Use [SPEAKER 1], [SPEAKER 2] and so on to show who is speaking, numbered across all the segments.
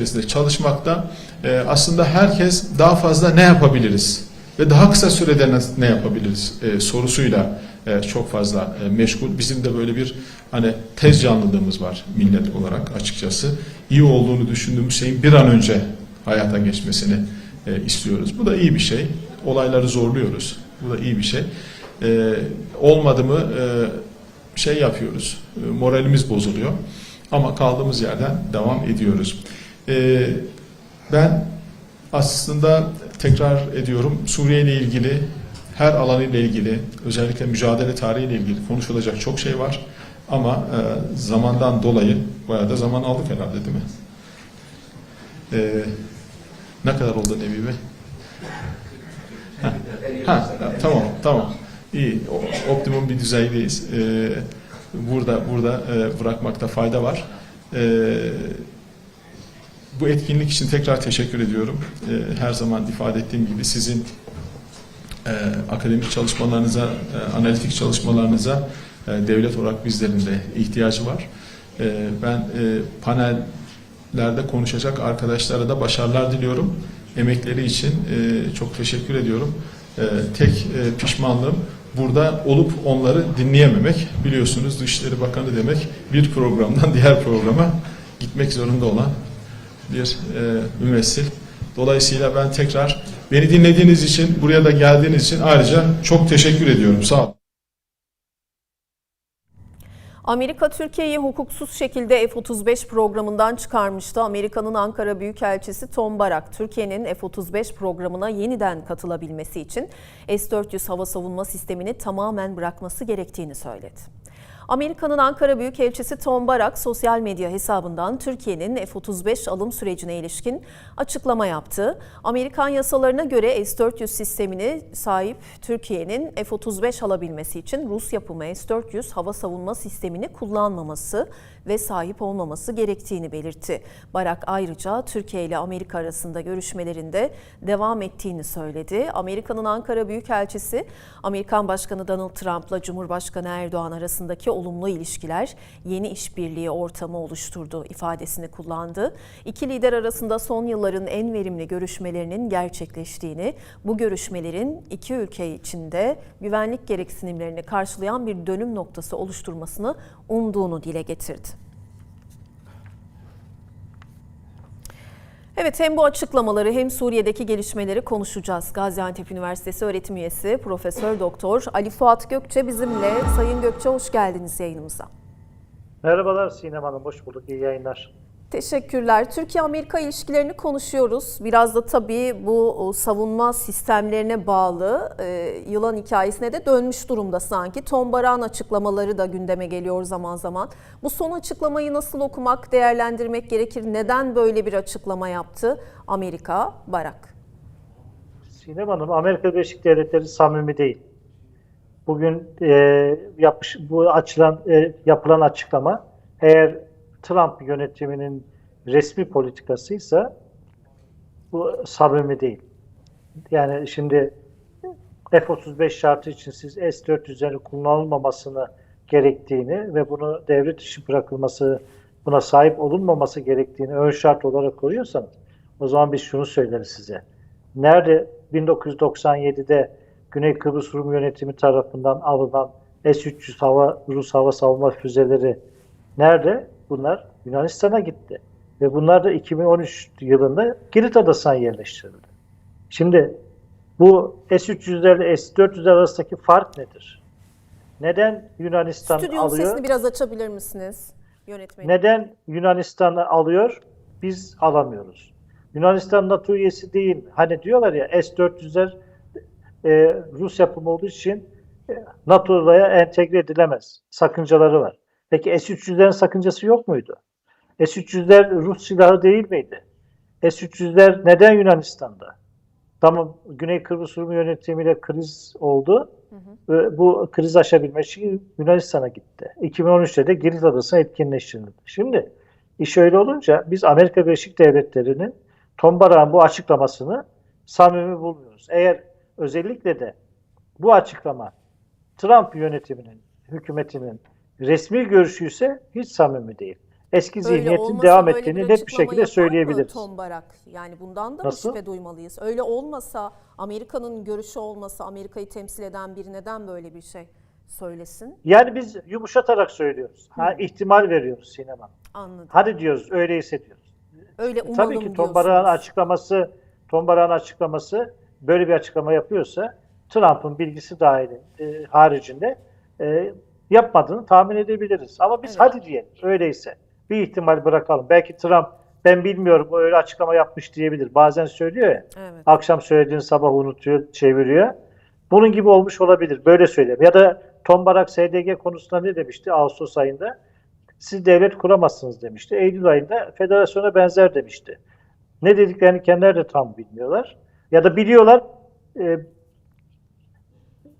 [SPEAKER 1] içerisinde çalışmakta e, aslında herkes daha fazla ne yapabiliriz ve daha kısa sürede ne yapabiliriz e, sorusuyla e, çok fazla e, meşgul. Bizim de böyle bir hani tez canlılığımız var millet olarak açıkçası. İyi olduğunu düşündüğümüz şeyin bir an önce hayata geçmesini e, istiyoruz. Bu da iyi bir şey. Olayları zorluyoruz. Bu da iyi bir şey. E, olmadı mı e, şey yapıyoruz. E, moralimiz bozuluyor. Ama kaldığımız yerden devam ediyoruz. Ee, ben aslında tekrar ediyorum Suriye ile ilgili her alanıyla ilgili özellikle mücadele tarihiyle ilgili konuşulacak çok şey var. Ama e, zamandan dolayı bayağı da zaman aldık herhalde değil mi? Ee, ne kadar oldu Nebi Bey? Ha, tamam tamam. İyi. Optimum bir düzeydeyiz. Ee, burada burada e, bırakmakta fayda var. Ee, bu etkinlik için tekrar teşekkür ediyorum. Ee, her zaman ifade ettiğim gibi sizin e, akademik çalışmalarınıza, e, analitik çalışmalarınıza e, devlet olarak bizlerin de ihtiyacı var. E, ben e, panellerde konuşacak arkadaşlara da başarılar diliyorum. Emekleri için e, çok teşekkür ediyorum. E, tek e, pişmanlığım burada olup onları dinleyememek. Biliyorsunuz Dışişleri Bakanı demek bir programdan diğer programa gitmek zorunda olan bir e, mümessil. Dolayısıyla ben tekrar beni dinlediğiniz için, buraya da geldiğiniz için ayrıca çok teşekkür ediyorum. Sağ olun.
[SPEAKER 2] Amerika Türkiye'yi hukuksuz şekilde F-35 programından çıkarmıştı. Amerika'nın Ankara Büyükelçisi Tom Barak, Türkiye'nin F-35 programına yeniden katılabilmesi için S-400 hava savunma sistemini tamamen bırakması gerektiğini söyledi. Amerika'nın Ankara Büyükelçisi Tom Barak sosyal medya hesabından Türkiye'nin F-35 alım sürecine ilişkin açıklama yaptı. Amerikan yasalarına göre S-400 sistemini sahip Türkiye'nin F-35 alabilmesi için Rus yapımı S-400 hava savunma sistemini kullanmaması ve sahip olmaması gerektiğini belirtti. Barak ayrıca Türkiye ile Amerika arasında görüşmelerinde devam ettiğini söyledi. Amerika'nın Ankara Büyükelçisi Amerikan Başkanı Donald Trump'la Cumhurbaşkanı Erdoğan arasındaki olumlu ilişkiler yeni işbirliği ortamı oluşturdu ifadesini kullandı. İki lider arasında son yılların en verimli görüşmelerinin gerçekleştiğini, bu görüşmelerin iki ülke içinde güvenlik gereksinimlerini karşılayan bir dönüm noktası oluşturmasını umduğunu dile getirdi. Evet hem bu açıklamaları hem Suriye'deki gelişmeleri konuşacağız. Gaziantep Üniversitesi öğretim üyesi Profesör Doktor Ali Fuat Gökçe bizimle. Sayın Gökçe hoş geldiniz yayınımıza.
[SPEAKER 3] Merhabalar Sinem Hanım, hoş bulduk. İyi yayınlar.
[SPEAKER 2] Teşekkürler. Türkiye-Amerika ilişkilerini konuşuyoruz. Biraz da tabii bu savunma sistemlerine bağlı e, yılan hikayesine de dönmüş durumda sanki. Tom Barak'ın açıklamaları da gündeme geliyor zaman zaman. Bu son açıklamayı nasıl okumak, değerlendirmek gerekir? Neden böyle bir açıklama yaptı Amerika, Barak?
[SPEAKER 3] Sinem Hanım, Amerika Birleşik Devletleri samimi değil. Bugün e, yapış, bu açılan e, yapılan açıklama eğer Trump yönetiminin resmi politikasıysa bu samimi değil. Yani şimdi F-35 şartı için siz S-400'lerin kullanılmamasını gerektiğini ve bunu devlet dışı bırakılması, buna sahip olunmaması gerektiğini ön şart olarak koyuyorsanız o zaman biz şunu söyleriz size. Nerede 1997'de Güney Kıbrıs Rum yönetimi tarafından alınan S-300 hava Rus hava savunma füzeleri nerede? Bunlar Yunanistan'a gitti. Ve bunlar da 2013 yılında Girit Adası'na yerleştirildi. Şimdi bu S-300'lerle S-400'ler arasındaki fark nedir? Neden Yunanistan
[SPEAKER 2] Stüdyonun
[SPEAKER 3] alıyor?
[SPEAKER 2] sesini biraz açabilir misiniz yönetmenim?
[SPEAKER 3] Neden Yunanistan'ı alıyor, biz alamıyoruz? Yunanistan NATO üyesi değil. Hani diyorlar ya S-400'ler e, Rus yapımı olduğu için e, NATO'ya entegre edilemez. Sakıncaları var. Peki S-300'lerin sakıncası yok muydu? S-300'ler Rus silahı değil miydi? S-300'ler neden Yunanistan'da? Tamam Güney Kıbrıs Rum yönetimiyle kriz oldu. Ve bu kriz aşabilmek için Yunanistan'a gitti. 2013'te de Girit Adası'na etkinleştirildi. Şimdi iş öyle olunca biz Amerika Birleşik Devletleri'nin Tom Barak'ın bu açıklamasını samimi bulmuyoruz. Eğer özellikle de bu açıklama Trump yönetiminin, hükümetinin resmi görüşüyse hiç samimi değil. eski
[SPEAKER 2] Böyle
[SPEAKER 3] zihniyetin
[SPEAKER 2] olmasa
[SPEAKER 3] devam
[SPEAKER 2] böyle
[SPEAKER 3] ettiğini net bir
[SPEAKER 2] açıklama
[SPEAKER 3] şekilde
[SPEAKER 2] yapar mı
[SPEAKER 3] söyleyebiliriz.
[SPEAKER 2] Tom Barak yani bundan da
[SPEAKER 3] Nasıl?
[SPEAKER 2] mı şüphe duymalıyız? Öyle olmasa Amerika'nın görüşü olmasa Amerika'yı temsil eden biri neden böyle bir şey söylesin?
[SPEAKER 3] Yani biz yumuşatarak söylüyoruz. Ha, ihtimal veriyoruz sinema.
[SPEAKER 2] Anladım.
[SPEAKER 3] Hadi diyoruz, öyleyse diyoruz.
[SPEAKER 2] Öyle umalım
[SPEAKER 3] Tabii ki Tom
[SPEAKER 2] diyorsunuz.
[SPEAKER 3] Barak'ın açıklaması, Tom Barak'ın açıklaması böyle bir açıklama yapıyorsa Trump'ın bilgisi dahili e, haricinde e, yapmadığını tahmin edebiliriz. Ama biz
[SPEAKER 2] Evet.
[SPEAKER 3] hadi diyelim öyleyse. Bir ihtimal bırakalım. Belki Trump ben bilmiyorum o öyle açıklama yapmış diyebilir. Bazen söylüyor ya.
[SPEAKER 2] Evet.
[SPEAKER 3] Akşam söylediğini sabah unutuyor, çeviriyor. Bunun gibi olmuş olabilir. Böyle söyleyeyim. Ya da Tom Barak SDG konusunda ne demişti Ağustos ayında? Siz devlet kuramazsınız demişti. Eylül ayında federasyona benzer demişti. Ne dediklerini kendileri de tam bilmiyorlar. Ya da biliyorlar e,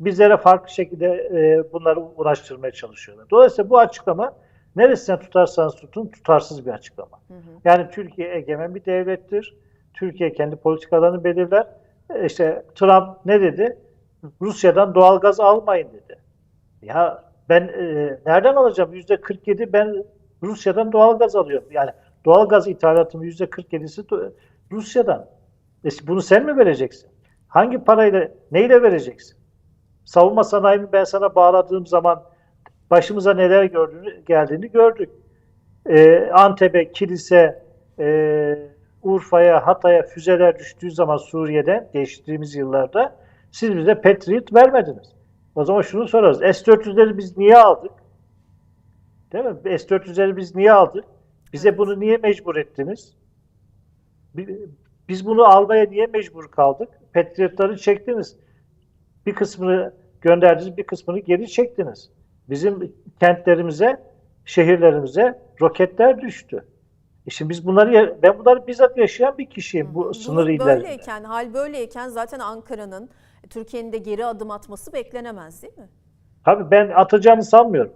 [SPEAKER 3] bizlere farklı şekilde e, bunları uğraştırmaya çalışıyorlar. Dolayısıyla bu açıklama neresinden tutarsanız tutun tutarsız bir açıklama.
[SPEAKER 2] Hı hı.
[SPEAKER 3] Yani Türkiye egemen bir devlettir. Türkiye kendi politikalarını belirler. E, İşte Trump ne dedi? Rusya'dan doğal gaz almayın dedi. Ya ben e, nereden alacağım? Yüzde 47 ben Rusya'dan doğal gaz alıyorum. Yani doğal gaz ithalatımın yüzde 47'si do- Rusya'dan. E, bunu sen mi vereceksin? Hangi parayla, neyle vereceksin? Savunma sanayimi ben sana bağladığım zaman başımıza neler gördüğünü, geldiğini gördük. Ee, Antep'e, Kilis'e, e, Urfa'ya, Hatay'a füzeler düştüğü zaman Suriye'den geçtiğimiz yıllarda siz bize Patriot vermediniz. O zaman şunu sorarız. S-400'leri biz niye aldık? Değil mi? S-400'leri biz niye aldık? Bize bunu niye mecbur ettiniz? Bi- Biz bunu almaya niye mecbur kaldık? Patriot'ları çektiniz. Bir kısmını gönderdiniz, bir kısmını geri çektiniz. Bizim kentlerimize, şehirlerimize roketler düştü. E şimdi biz bunları ben bunları bizzat yaşayan bir kişiyim bu sınır
[SPEAKER 2] Durum
[SPEAKER 3] illerinde.
[SPEAKER 2] böyleyken, hal böyleyken zaten Ankara'nın Türkiye'nin de geri adım atması beklenemez değil mi?
[SPEAKER 3] Tabii ben atacağını sanmıyorum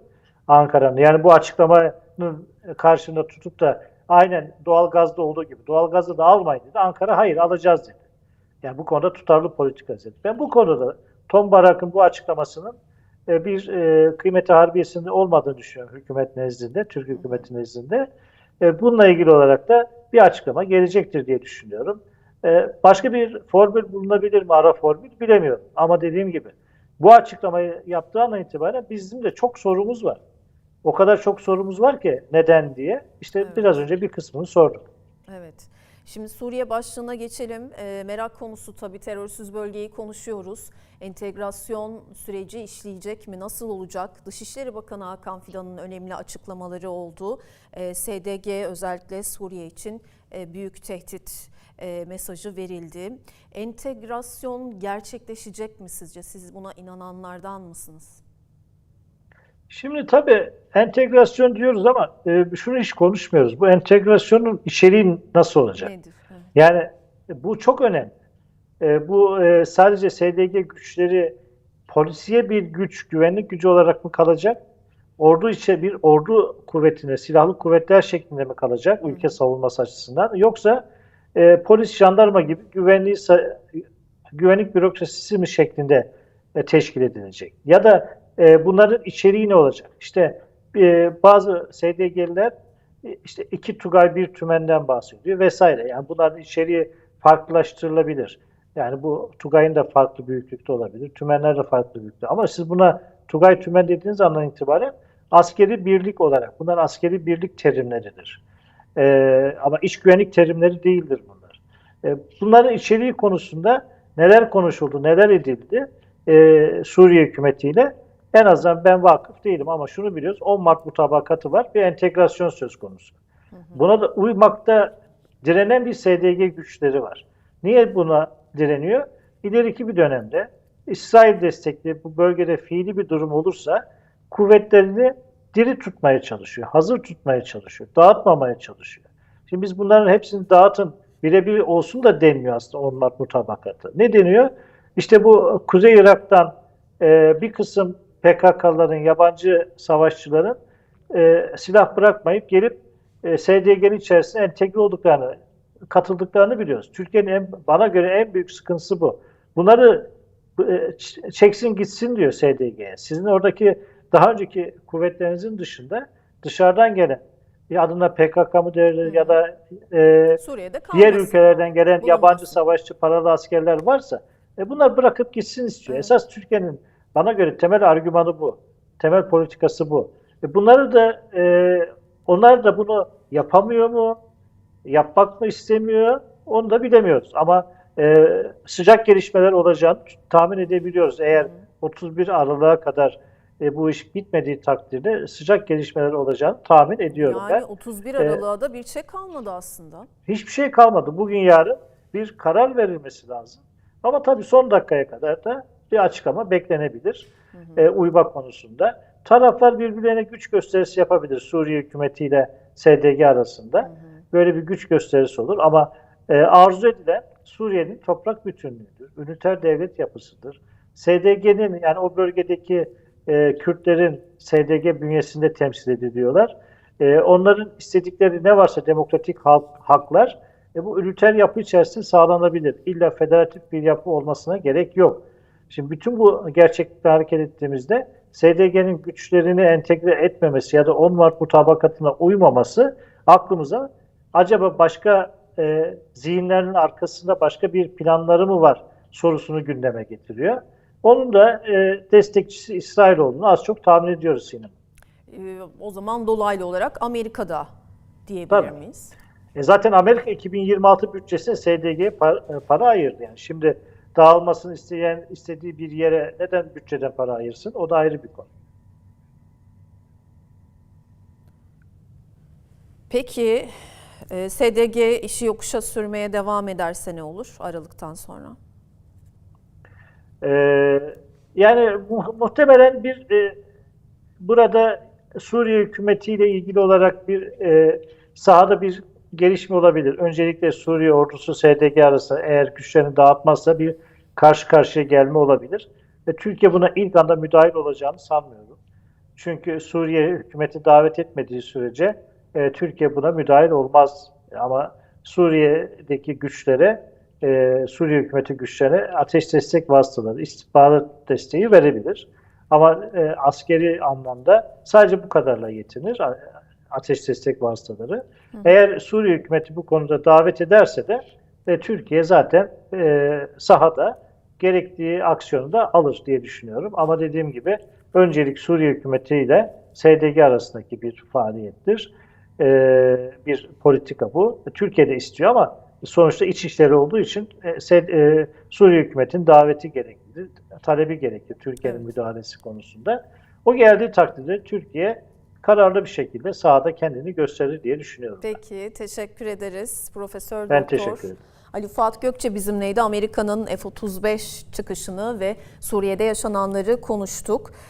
[SPEAKER 3] Ankara'nın. Yani bu açıklamanın karşında tutup da aynen doğalgazda olduğu gibi doğalgazı da almayın dedi. Ankara hayır alacağız dedi. Yani bu konuda tutarlı politika dedi. Ben bu konuda Tom Barak'ın bu açıklamasının e, bir e, kıymeti harbiyesinde olmadığını düşünüyorum hükümet nezdinde, Türk hükümeti nezdinde. E, bununla ilgili olarak da bir açıklama gelecektir diye düşünüyorum. E, başka bir formül bulunabilir mi ara formül bilemiyorum. Ama dediğim gibi bu açıklamayı yaptığı an itibaren bizim de çok sorumuz var. O kadar çok sorumuz var ki neden diye. İşte
[SPEAKER 2] Evet.
[SPEAKER 3] biraz önce bir kısmını sorduk.
[SPEAKER 2] Evet. Şimdi Suriye başlığına geçelim. Ee, merak konusu tabii terörsüz bölgeyi konuşuyoruz. Entegrasyon süreci işleyecek mi? Nasıl olacak? Dışişleri Bakanı Hakan Fidan'ın önemli açıklamaları oldu. Ee, SDG özellikle Suriye için e, büyük tehdit e, mesajı verildi. Entegrasyon gerçekleşecek mi sizce? Siz buna inananlardan mısınız?
[SPEAKER 3] Şimdi tabii entegrasyon diyoruz ama e, şunu hiç konuşmuyoruz. Bu entegrasyonun içeriği nasıl olacak?
[SPEAKER 2] Nedir?
[SPEAKER 3] Yani bu çok önemli. E, bu e, sadece SDG güçleri polisiye bir güç, güvenlik gücü olarak mı kalacak? Ordu içe bir ordu kuvvetine, silahlı kuvvetler şeklinde mi kalacak ülke savunması açısından? Yoksa e, polis, jandarma gibi güvenliği güvenlik bürokrasisi mi şeklinde e, teşkil edilecek? Ya da e, bunların içeriği ne olacak? İşte e, bazı SDG'liler e, işte iki Tugay bir tümenden bahsediyor vesaire. Yani bunların içeriği farklılaştırılabilir. Yani bu Tugay'ın da farklı büyüklükte olabilir. Tümenler de farklı büyüklükte. Ama siz buna Tugay tümen dediğiniz andan itibaren askeri birlik olarak, bunlar askeri birlik terimleridir. Ee, ama iç güvenlik terimleri değildir bunlar. Ee, bunların içeriği konusunda neler konuşuldu, neler edildi ee, Suriye hükümetiyle en azından ben vakıf değilim ama şunu biliyoruz 10 Mart mutabakatı var bir entegrasyon söz konusu. Buna da uymakta direnen bir SDG güçleri var. Niye buna direniyor? İleriki bir dönemde İsrail destekli bu bölgede fiili bir durum olursa kuvvetlerini diri tutmaya çalışıyor, hazır tutmaya çalışıyor, dağıtmamaya çalışıyor. Şimdi biz bunların hepsini dağıtın, birebir olsun da denmiyor aslında 10 Mart mutabakatı. Ne deniyor? İşte bu Kuzey Irak'tan e, bir kısım PKK'ların, yabancı savaşçıların e, silah bırakmayıp gelip e, SDG'nin içerisine entegre olduklarını, katıldıklarını biliyoruz. Türkiye'nin en, bana göre en büyük sıkıntısı bu. Bunları e, çeksin gitsin diyor SDG'ye. Sizin oradaki daha önceki kuvvetlerinizin dışında dışarıdan gelen adına PKK mı derler ya da e,
[SPEAKER 2] Suriye'de kalmasın.
[SPEAKER 3] diğer ülkelerden gelen
[SPEAKER 2] Bulunmasın.
[SPEAKER 3] yabancı savaşçı paralı askerler varsa e, bunlar bırakıp gitsin istiyor.
[SPEAKER 2] Evet.
[SPEAKER 3] Esas Türkiye'nin bana göre temel argümanı bu. Temel politikası bu. E, bunları da e, onlar da bunu yapamıyor mu? Yapmak mı istemiyor? Onu da bilemiyoruz. Ama e, sıcak gelişmeler olacağını tahmin edebiliyoruz. Eğer 31 Aralık'a kadar e, bu iş bitmediği takdirde sıcak gelişmeler olacağını tahmin ediyorum
[SPEAKER 2] Yani
[SPEAKER 3] ben.
[SPEAKER 2] 31
[SPEAKER 3] Ee,
[SPEAKER 2] Aralık'a da bir şey kalmadı aslında.
[SPEAKER 3] Hiçbir şey kalmadı. Bugün yarın bir karar verilmesi lazım. Ama tabii son dakikaya kadar da bir açıklama beklenebilir e, uyma konusunda. Taraflar birbirlerine güç gösterisi yapabilir Suriye hükümetiyle SDG arasında. Böyle bir güç gösterisi olur ama e, arzu edilen Suriye'nin toprak bütünlüğüdür. Üniter devlet yapısıdır. SDG'nin yani o bölgedeki e, Kürtlerin SDG bünyesinde temsil ediliyorlar. E, onların istedikleri ne varsa demokratik halk, haklar e, bu üniter yapı içerisinde sağlanabilir. İlla federatif bir yapı olmasına gerek yok. Şimdi bütün bu gerçeklikle hareket ettiğimizde SDG'nin güçlerini entegre etmemesi ya da 10 Mart mutabakatına uymaması aklımıza acaba başka e, zihinlerin arkasında başka bir planları mı var sorusunu gündeme getiriyor. Onun da e, destekçisi İsrail olduğunu az çok tahmin ediyoruz Sinem.
[SPEAKER 2] Ee, o zaman dolaylı olarak Amerika'da diyebilir
[SPEAKER 3] Tabii.
[SPEAKER 2] miyiz?
[SPEAKER 3] E zaten Amerika 2026 bütçesine SDG'ye para, e, para ayırdı. Yani şimdi dağılmasını isteyen istediği bir yere neden bütçeden para ayırsın? O da ayrı bir konu.
[SPEAKER 2] Peki e, SDG işi yokuşa sürmeye devam ederse ne olur Aralık'tan sonra?
[SPEAKER 3] Ee, yani mu- muhtemelen bir e, burada Suriye hükümetiyle ilgili olarak bir e, sahada bir gelişme olabilir. Öncelikle Suriye ordusu SDG arasında eğer güçlerini dağıtmazsa bir karşı karşıya gelme olabilir. Ve Türkiye buna ilk anda müdahil olacağını sanmıyorum. Çünkü Suriye hükümeti davet etmediği sürece e, Türkiye buna müdahil olmaz. Ama Suriye'deki güçlere, e, Suriye hükümeti güçlerine ateş destek vasıtaları, istihbarat desteği verebilir. Ama e, askeri anlamda sadece bu kadarla yetinir ateş destek vasıtaları. Eğer Suriye hükümeti bu konuda davet ederse de e, Türkiye zaten e, sahada gerektiği aksiyonu da alır diye düşünüyorum. Ama dediğim gibi öncelik Suriye hükümeti ile SDG arasındaki bir faaliyettir. E, bir politika bu. Türkiye de istiyor ama sonuçta iç işleri olduğu için e, e, Suriye hükümetinin daveti gerekli, talebi gerekli Türkiye'nin
[SPEAKER 2] Evet.
[SPEAKER 3] müdahalesi konusunda. O geldiği takdirde Türkiye kararlı bir şekilde sahada kendini gösterir diye düşünüyorum.
[SPEAKER 2] Peki teşekkür ederiz Profesör
[SPEAKER 3] Ben
[SPEAKER 2] Doktor.
[SPEAKER 3] teşekkür ederim.
[SPEAKER 2] Ali Fuat Gökçe bizimleydi. Amerika'nın F-35 çıkışını ve Suriye'de yaşananları konuştuk.